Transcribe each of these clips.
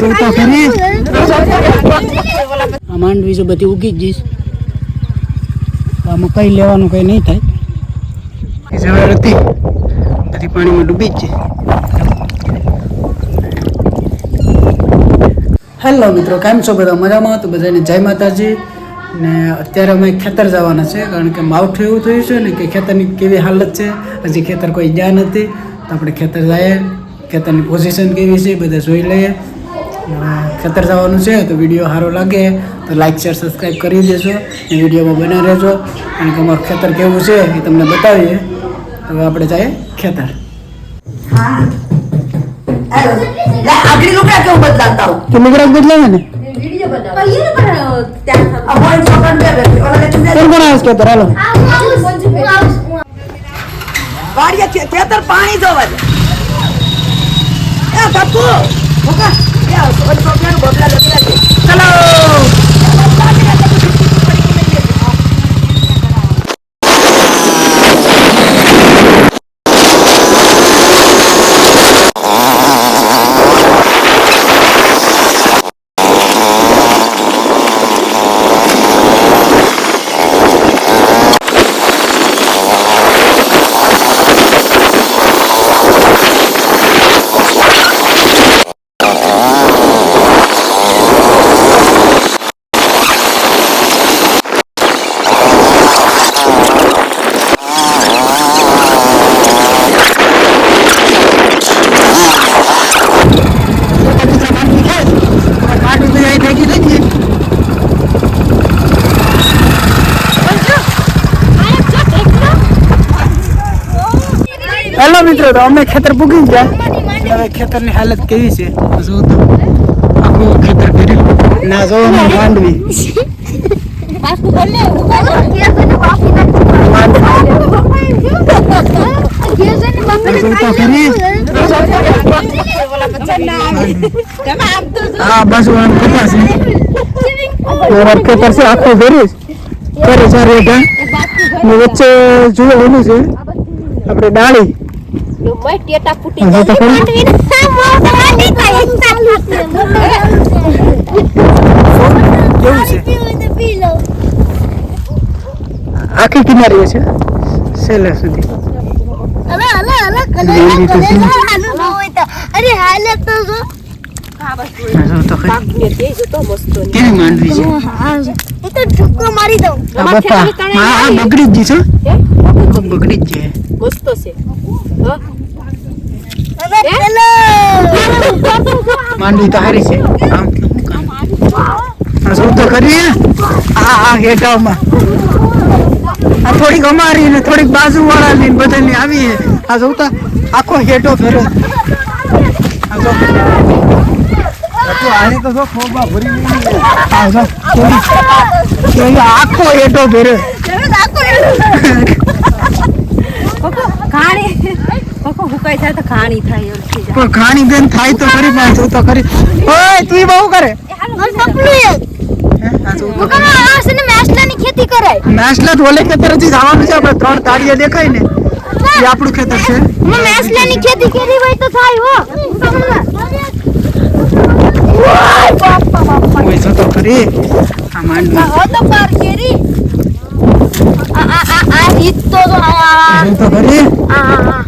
આ માંડવી છે બધી ઉગી જ જઈશ. આમાં કઈ લેવાનું કઈ નહીં થાય. જવાર હતી બધી પાણીમાં ડૂબી જ છે હેલો મિત્રો કેમ છો બધા? મજામાં? તો બધાને જય માતાજી. ને અત્યારે અમે ખેતર જવાના છે કારણ કે માવઠું એવું થયું છે ને કે ખેતરની કેવી હાલત છે. હજી ખેતર કોઈ ગયા નથી. તો આપણે ખેતર જઈએ. ખેતરની પોઝિશન કેવી છે બધા જોઈ લઈએ. ખેતર જવાનું છે તો વીડિયો સારો લાગે તો લાઈક શેર સબસ્ક્રાઈબ કરી દેજો. અને વિડીયોમાં બને રહેજો. અને અમારું ખેતર કેવું છે એ તમને બતાવીએ. તો હવે આપણે જઈએ ખેતર. લુગડા કેવું બદલાતા હું તો લુગડા બદલાવે ને અમારી છોકરાને બે બે ઓલા લેતી જાય. કોણ કોણ આવે છે ખેતર હાલો વાડીએ ખે- ખેતર પાણી જોવા દે એ બાપુ ભૂકા એ ઓલી છોકરાનું બબલા લગડા છે ચલો માટી તો અહીં ભેગી થઈ ગઈ હેલો મિત્રો તો અમે ખેતર પૂગી ગયા. હવે ખેતરની હાલત કેવી છે? જો તો આખું ખેતર ભર્યું ના જો માંડવી. હા બસ કપા છે. અમારું ખેતર છે આખું ભર્યું છે. આપણે ચાર વેઠા ને વચ્ચે જુઓ ઓલું છે? આપણે ડાળી જો તો ખરી કેવું છે? આખી કિનારી છે? છેલ્લે સુધી. અરે હાલ તો જો. તો કેવી માંડવી છે? તો મારી દઉં. બગડી જ છે બગડી જ જાય મસ્ત ચલો માંડવી તો હારી છે. આમ શું તો કરીએ? આ આ હેઠામાં આ થોડીક અમારી ને થોડીક બાજુ વાળા ને બધાની આવી છે આ જો. તો આખો હેઠો ફેરો. આ કોકો હુકાઈ જો, તો થોડી થાય હેઠો જાય. પણ ઘાણી બેન થાય તો ખરી પણ જો તો ખરી. ઓય તું બહુ કરે. મન પકડું એક હે? આ જો જો તો આ.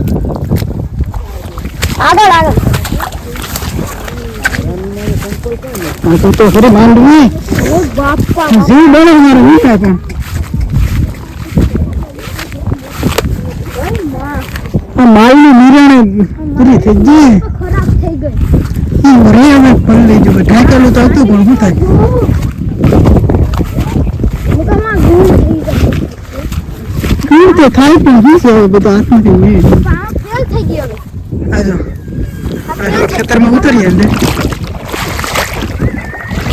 આગળ આગળ તો તો ખરી માંડવી જીવ બને મારે હું કાંઈ આ માલની નિરાણે પૂરી થઈ ગઈ ખરાબ થઈ ગઈ ઈ મરે હવે ફળ લઈ જવું તો હતું પણ હું થાય મુકામાં ગુણ થઈ ગઈ તો ખાઈ પણ શું છે હવે બધા હાથમાંથી ફેલ થઈ ગઈ હવે આજો આ ખેતરમાં ઉતરીએ અંદર.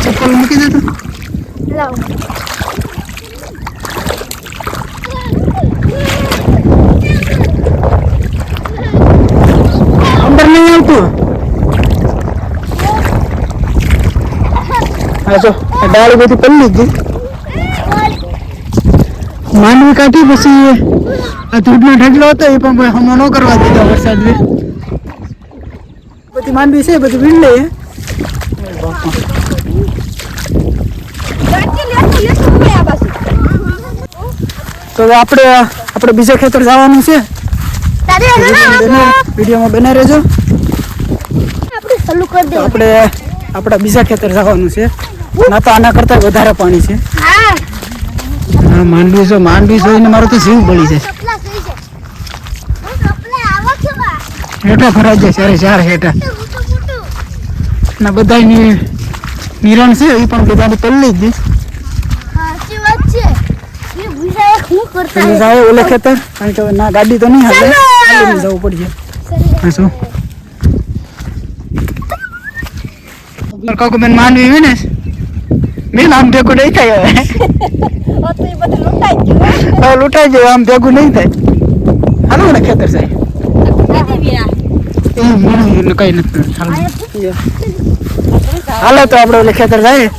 ચપ્પલ મૂકી દે તો. લાવ અંદર નહીં આવતું. હા જો આ ડાળી બધી પલ્લી ગઈ માંડવી કાઢી, પછી આ ધૂળનો ઢગલો હતો, એ પણ હમો ન કરવા દીધો વરસાદ. બધી માંડવી છે, બધી વીણ લઈએ. તો આપણે આપણે બીજા ખેતર જવાનું છે. વિડીયોમાં બને રહેજો. આપણે, આપણા બીજા ખેતર જવાનું છે. ના તો આના કરતાં વધારે પાણી છે. હા માંડવી છો માંડવી જોઈને મારો તો જીવ બળી જાય. છે છો હેઠા ફરાઈ જાય ચારે ચાર હેઠા. ના બધાની નિરણ છે એ પણ બધાને પલ્લી જ છે. જાઓ ઓલે ખેતર કારણ કે ના ગાડી તો નહીં હાલે. જવું પડશે. શું? કાકુ બેન માંડવી હોય ને બેન નામ ભેગું નહીં થાય હવે તો એ બધું લૂંટાઈ ગયું હવે લૂંટાઈ જાય આમ ભેગું નહીં થાય. હાલો ને ખેતર સાહેબ. કઈ નથી. હાલો. તો આપણે ઓલે ખેતર જાય.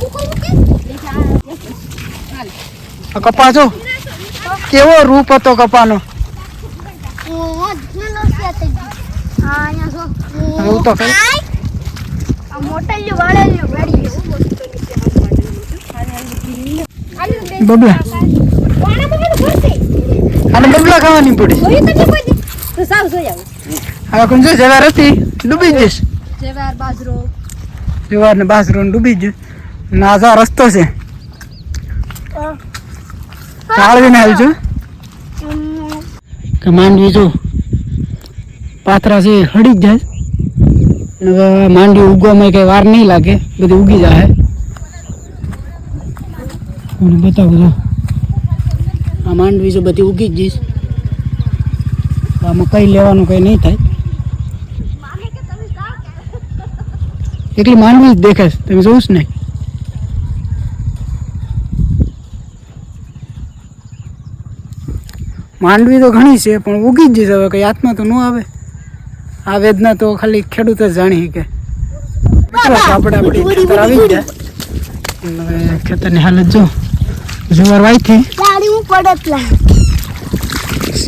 કપા છો? કેવો રૂપ હતો કપાનો? હું તો ખરી. બબલા. અને બબલા ખાવાની પડી. હવે કુંજો જવાર હતી? ડૂબી જઈશ. જવાર બાજરો ને ડૂબી ગયું નાઝા રસ્તો છે. તાળવીને આવજો. કે માંડવી જો પાથરા છે, હળી જ જાય. માંડવી ઉગવામાં કઈ વાર નહીં લાગે, બધી ઉગી જાય મને બતાવો તો. આ માંડવી જો બધી ઉગી જ જઈશ. આમાં કઈ લેવાનું કઈ નહીં થાય. એકલી માંડવી જ દેખાશ તમે જોઉં ને? માંડવી તો ઘણી છે પણ ઉગી જ જશે. હવે કઈ હાથમાં તો ન આવે. આ વેદના તો ખાલી ખેડૂત જ જાણી શકે. ચાલો આપણે આપણી ખેતર આવી હવે ખેતરની હાલત જો. જુવાર વાઈથી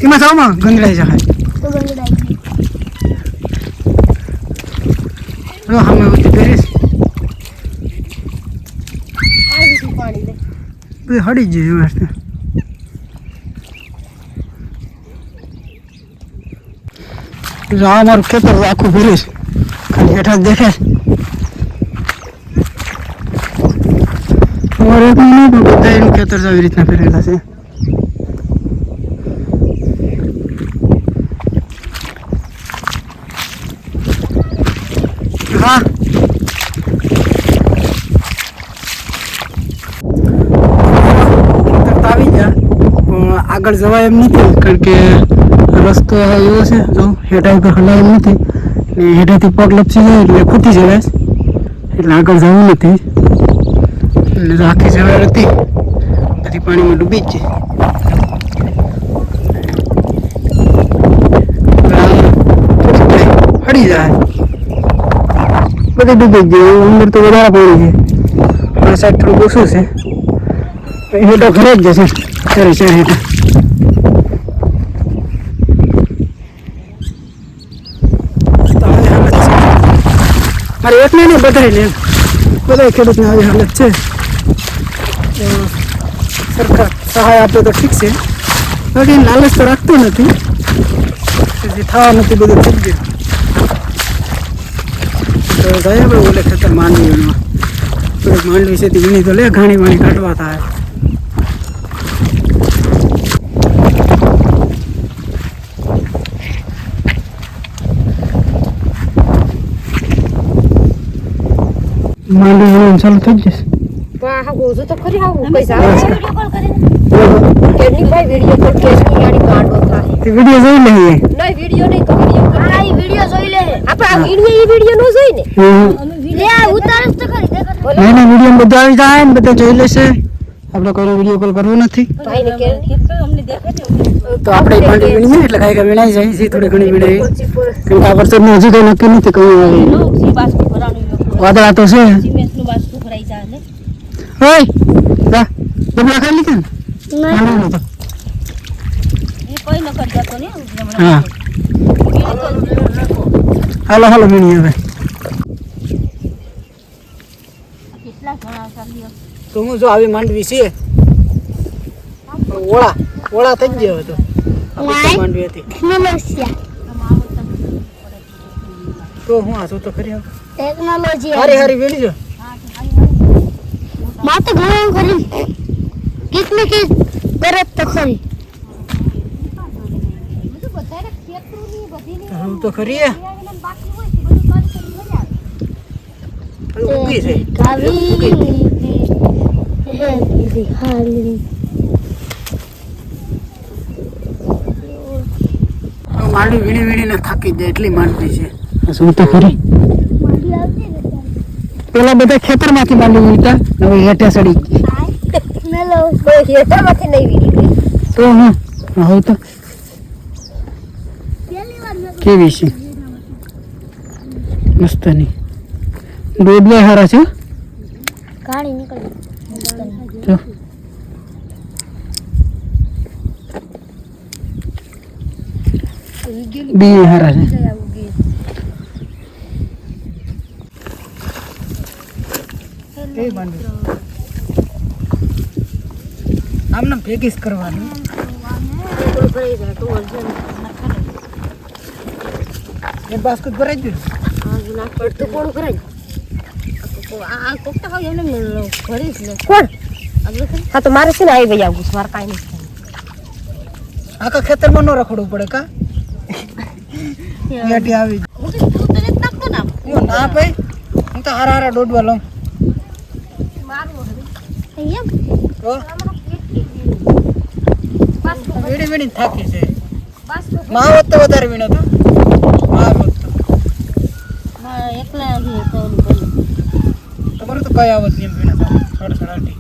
એમાં થાવમાં ગંદડાઈ જાય રો હમે ઉતી કરીશ બધું હળી જ જાય વ્યવસ્થિત જો મારું ખેતર આખું ફરીશ ખાલી હેઠા દેખાય અમારે એક નહીં પણ બધા ખેતર જ આવી રીતના ફેરેલા છે. હા. આવી ગયા આગળ જવાય એમ નથી, કારણ કે રસ્તો એવો છે, જો હેઠા ઉપર હલાવ નથી, ને હેઠાથી પગ લપસી જાય એટલે ખૂટી જવાય, એટલે આગળ જવું નથી. એટલે તો આખી જવાય હતી. બધી પાણીમાં ડૂબી જ છે હડી જાય. બધી ડૂબી જાય. અંદર તો વધારે પાણી છે આ સાઈડ થોડું ઓછું છે. એ તો ઘરે જ જશે. ચારે ચાર હેઠા તો હાલત છે. મારે એકને નહીં બધાય ને બધા ખેડૂતને આવી હાલત છે. સરકાર સહાય આપે તો ઠીક છે. બાકી લાલચ તો રાખતું નથી. જે થવા નથી બધું થઈ ગયું. તો ગયા ભાઈ ઓલે ખેતર માંડવી એમાં થોડીક માંડવી છે તો લે ઘાણી વાણી કાઢવા થાય. માંડવી ચાલુ થઈ જશે. તો ખરી આવું પૈસા કેની ભાઈ વિડિયો કોલ કેસની ગાડી કાઢો થાય. તે વીડિયો જોઈ લે નહીં વિડિયો નહીં તો વિડિયો કોલ વિડિયો જોઈ લે. આપણે આ વિડિયો એ વિડિયો નો જોઈ ને? લે આ તો ખરી દેખો ના ના વીડિયો બધા આવી જાય ને બધા જોઈ લેશે. આપણે કોઈ વીડિયો કોલ કરવો નથી. ભાઈ ને કે તો આપણે માંડવી વીણીએ એટલે કાંઈ કાંઈ વીણાઈ જાય છે થોડી ઘણી વીણાઈ કેમ કે આ વરસાદનું હજી કંઈ નક્કી નથી કયું વાદળા તો છે. ઓય જા ડબલા ખાઈ લીધા ને માંડવીનો તો હા હાલો હાલો વીણીએ હવે કેટલા ઘણા ચાલ્યો તો હું જો આવી માંડવી છે ઓળા ઓળા થઈ ગયો હતો આ બધી માંડવી હતી તો હું આ તો ખરી હવે. ટેકનોલોજી હારી હારી વેણી જો માં તો ઘણું કરી. કીક કે કીક કરત તો ખરી હું તો ખરી હે. ઊંઘી છે. કાવી હાલી માંડવી વીણી વીણીને થાકી જાય એટલી માંડવી છે. શું તો ખરી પેલા બધા ખેતરમાંથી માંડવી વીણતા હવે હેઠે સડી ગઈ. તો હું હવે તો કેવી છે? દૂધ દોડવા હારા છે જો બી હારા છે. એ માંડવી આમ નામ ભેગી જ કરવાની. એક બાસ્કેટ ભરાઈ ગયું પડતું કોણ આ કોકતા હોય એને ભરીશ ને કોણ? હા તો મારે છે ને આવી ભાઈ આવું મારે કાંઈ નહીં આખા ખેતરમાં ન રખડવું પડે કા? આવી ના ભાઈ હું તો હારા હારા દોડવા લઉં. તો વીણી વીણી થાકી છે માં હોત તો વધારે વીણો તો. માં તો. એકલા. તમારું તો કઈ આવત એમ વીણે તો સડ સડાટી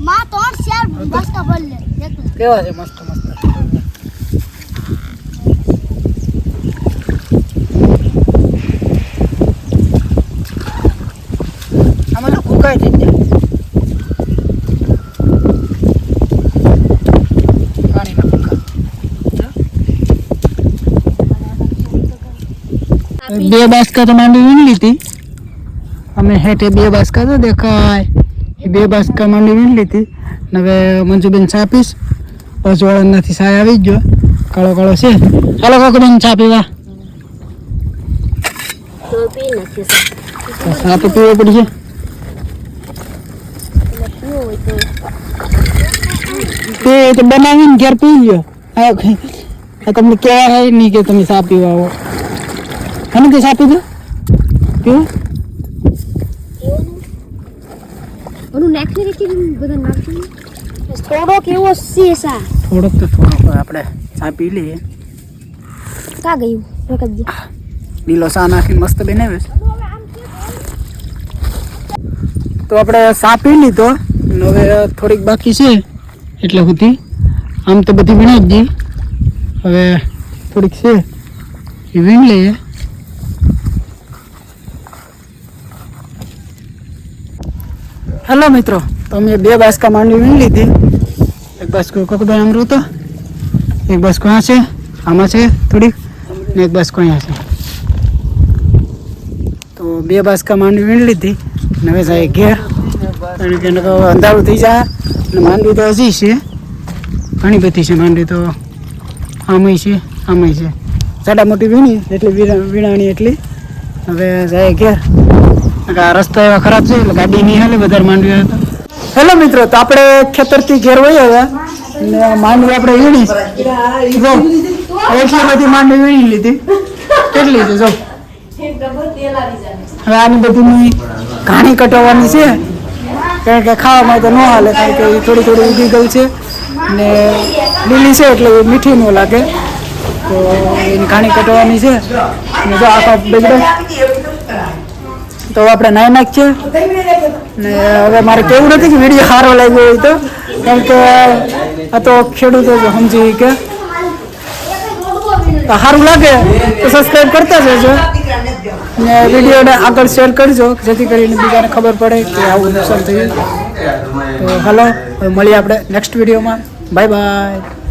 માં તો શેર બસ્તા બોલ લે કેવા છે મસ્ત મસ્ત આમાં તો ફૂંકાય થઈ જાય પાણીના ફૂંકા બે બાસકા તો માંડવી વીણી લીધી અમે હેઠે બે બાસકા તો દેખાય એ બે બાસકા માંડવી વીણી લીધી ને હવે મંજુબેન ચા પીશ પચવાળાનાથી સાય આવી જ ગયો કાળો કાળો છે ચાલો કાકુબેન ચા પીવા તો પી નાખીએ સા. તો ચા તો પીવો પડશે એટલે પીવો હોય તો તે તો બનાવીને ઘેર પી ગયો આ કઈ- આ તમને કહેવાય નહીં કે તમે ચા પીવા આવો અને તે ચા પીધું પીવું ઓલું નાખી રાખી બધા નાખી થોડોક એવો શેસા થોડોક તો થોડોક આપણે ચા પી લઈએ. કા ગયું? રકબજી લીલો ચા નાખીને મસ્ત બનાવે તો આપણે ચા પી લીધો. હવે થોડીક બાકી છે એટલે સુધી આમ તો બધી વીણી જ હવે થોડીક છે એ વીણ લઈએ. હેલો મિત્રો. તો મેં બે બાસકા માંડવી વીણી લીધી. એક બાસકો કોકભાઈ આમ તો એક બાસકો આ છે, આમાં છે થોડીક, ને એક બાસકો અહીંયા છે. તો બે બાસકા માંડવી વીણી લીધી, ને હવે જાય ઘેર. કારણ કે અંધારું થઈ જાય અને માંડવી તો હજી છે. ઘણી બધી છે માંડવી તો આમય છે આમય છે. જાડા મોટી વીણી, એટલી વીણા- વીણાણી એટલી. હવે જાય ઘેર. રસ્તા એવા ખરાબ છે, એટલે ગાડી નહીં હાલે, વધારે માંડવી હોય તો. હેલો મિત્રો, તો આપણે ખેતરથી ઘેર વહી આવ્યા માંડવી આપણે વીણી. એટલી બધી માંડવી વીણી લીધી. કેટલી છે, જો. હવે આની બધીની ઘાણી કટાવવાની છે. કારણ કે ખાવામાં તો ન હાલે, કારણ કે થોડી થોડી ઉગી ગઈ છે. ને લીલી છે, એટલે મીઠી ન લાગે. તો એની ઘાણી કટાવવાની છે. ને જો આખા બગડે. તો આપણે નાઈ નાખીએ ને હવે મારે કેવું નથી કે વીડિયો સારો લાગ્યો હોય તો. કેમ કે આ તો ખેડૂતો સમજી કે. તો સારું લાગે તો સબસ્ક્રાઈબ કરતા જજો. ને વિડીયોને આગળ શેર કરજો, જેથી કરીને બીજાને ખબર પડે કે આવું નુકસાન થયું. તો હલો મળીએ આપણે નેક્સ્ટ વિડીયોમાં બાય બાય